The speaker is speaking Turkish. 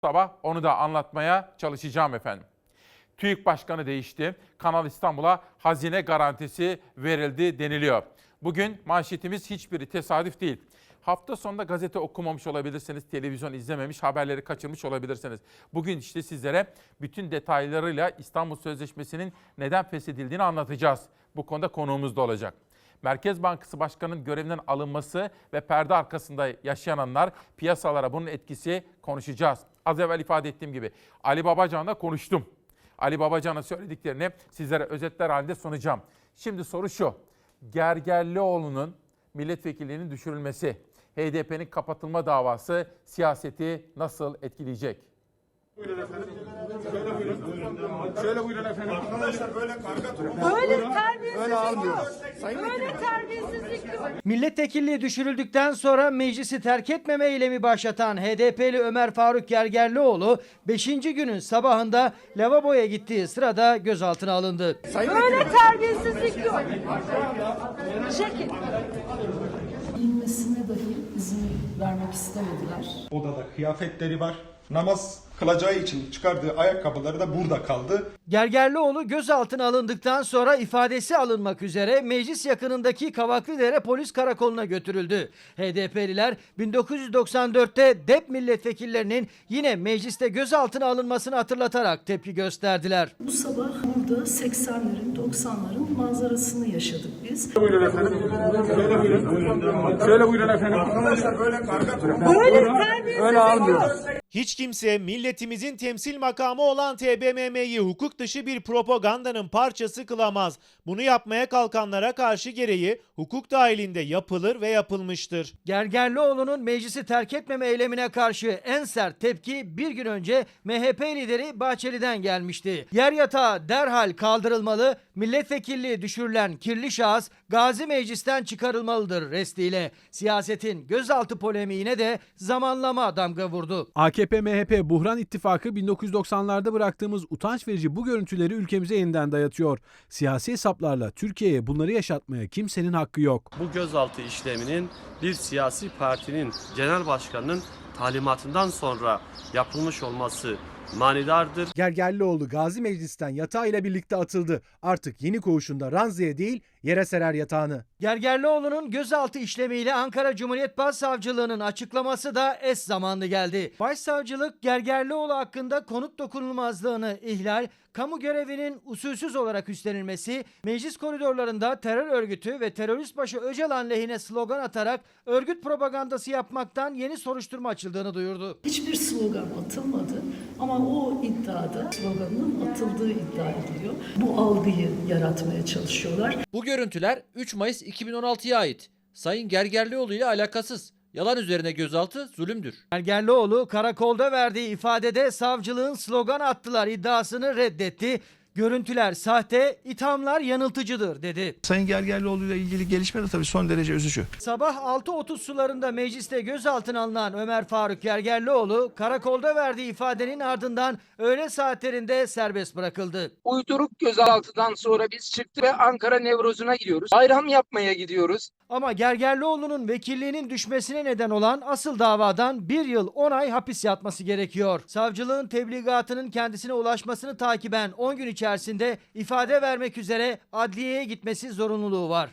sabah onu da anlatmaya çalışacağım efendim. TÜİK Başkanı değişti. Kanal İstanbul'a hazine garantisi verildi deniliyor. Bugün manşetimiz hiçbiri tesadüf değil. Hafta sonunda gazete okumamış olabilirsiniz, televizyon izlememiş, haberleri kaçırmış olabilirsiniz. Bugün işte sizlere bütün detaylarıyla İstanbul Sözleşmesi'nin neden feshedildiğini anlatacağız. Bu konuda konuğumuz da olacak. Merkez Bankası Başkanı'nın görevinden alınması ve perde arkasında yaşayanlar piyasalara bunun etkisi konuşacağız. Az evvel ifade ettiğim gibi Ali Babacan'la konuştum. Ali Babacan'ın söylediklerini sizlere özetler halinde sunacağım. Şimdi soru şu. Gergerlioğlu'nun milletvekilliğinin düşürülmesi, HDP'nin kapatılma davası siyaseti nasıl etkileyecek? Şöyle buyurun efendim. Arkadaşlar böyle Böyle terbiyesizlik Böyle terbiyesizlik yok. Milletvekilliği düşürüldükten sonra meclisi terk etmeme eylemi başlatan HDP'li Ömer Faruk Gergerlioğlu 5. günün sabahında lavaboya gittiği sırada gözaltına alındı. Böyle terbiyesizlik yok. Çekin. Giyinmesine dahi izin vermek istemediler. Odada kıyafetleri var. Namaz kılacağı için çıkardığı ayakkabıları da burada kaldı. Gergerlioğlu gözaltına alındıktan sonra ifadesi alınmak üzere meclis yakınındaki Kavaklıdere Polis Karakolu'na götürüldü. HDP'liler 1994'te DEP milletvekillerinin yine mecliste gözaltına alınmasını hatırlatarak tepki gösterdiler. Bu sabah burada 80'lerin 90'ların manzarasını yaşadık biz. Buyurun efendim. Şöyle buyurun. Şöyle buyurun efendim. Arkadaşlar böyle karga Böyle terbiyesizlik yok. Hiç kimse milletimizin temsil makamı olan TBMM'yi hukuk dışı bir propagandanın parçası kılamaz. Bunu yapmaya kalkanlara karşı gereği hukuk dahilinde yapılır ve yapılmıştır. Gergerlioğlu'nun meclisi terk etmeme eylemine karşı en sert tepki bir gün önce MHP lideri Bahçeli'den gelmişti. Yer yatağı derhal kaldırılmalı, milletvekilliği düşürülen kirli şahıs Gazi Meclis'ten çıkarılmalıdır restiyle. Siyasetin gözaltı polemiğine de zamanlama damga vurdu. AKP-MHP Buhran İttifakı 1990'larda bıraktığımız utanç verici bu görüntüleri ülkemize yeniden dayatıyor. Siyasi hesaplarla Türkiye'ye bunları yaşatmaya kimsenin hakkı yok. bu gözaltı işleminin bir siyasi partinin genel başkanının talimatından sonra yapılmış olması manidardır. Gergerlioğlu Gazi Meclis'ten yatağıyla birlikte atıldı. Artık yeni koğuşunda ranzaya değil yere serer yatağını. Gergerlioğlu'nun gözaltı işlemiyle Ankara Cumhuriyet Başsavcılığı'nın açıklaması da es zamanlı geldi. Başsavcılık Gergerlioğlu hakkında konut dokunulmazlığını ihlal, kamu görevinin usulsüz olarak üstlenilmesi, meclis koridorlarında terör örgütü ve terörist başı Öcalan lehine slogan atarak örgüt propagandası yapmaktan yeni soruşturma açıldığını duyurdu. Hiçbir slogan atılmadı ama o iddiada sloganın atıldığı iddia ediliyor. Bu algıyı yaratmaya çalışıyorlar. Bu görüntüler 3 Mayıs 2016'ya ait. Sayın Gergerlioğlu ile alakasız. Yalan üzerine gözaltı zulümdür. Gergerlioğlu karakolda verdiği ifadede savcılığın slogan attılar iddiasını reddetti. Görüntüler sahte, ithamlar yanıltıcıdır dedi. Sayın Gergerlioğlu ile ilgili gelişme de tabii son derece üzücü. Sabah 6.30 sularında mecliste gözaltına alınan Ömer Faruk Gergerlioğlu karakolda verdiği ifadenin ardından öğle saatlerinde serbest bırakıldı. uyduruk gözaltıdan sonra biz çıktık ve Ankara Nevrozuna gidiyoruz. Bayram yapmaya gidiyoruz. Ama Gergerlioğlu'nun vekilliğinin düşmesine neden olan asıl davadan bir yıl 10 ay hapis yatması gerekiyor. Savcılığın tebligatının kendisine ulaşmasını takiben 10 gün içerisinde ifade vermek üzere adliyeye gitmesi zorunluluğu var.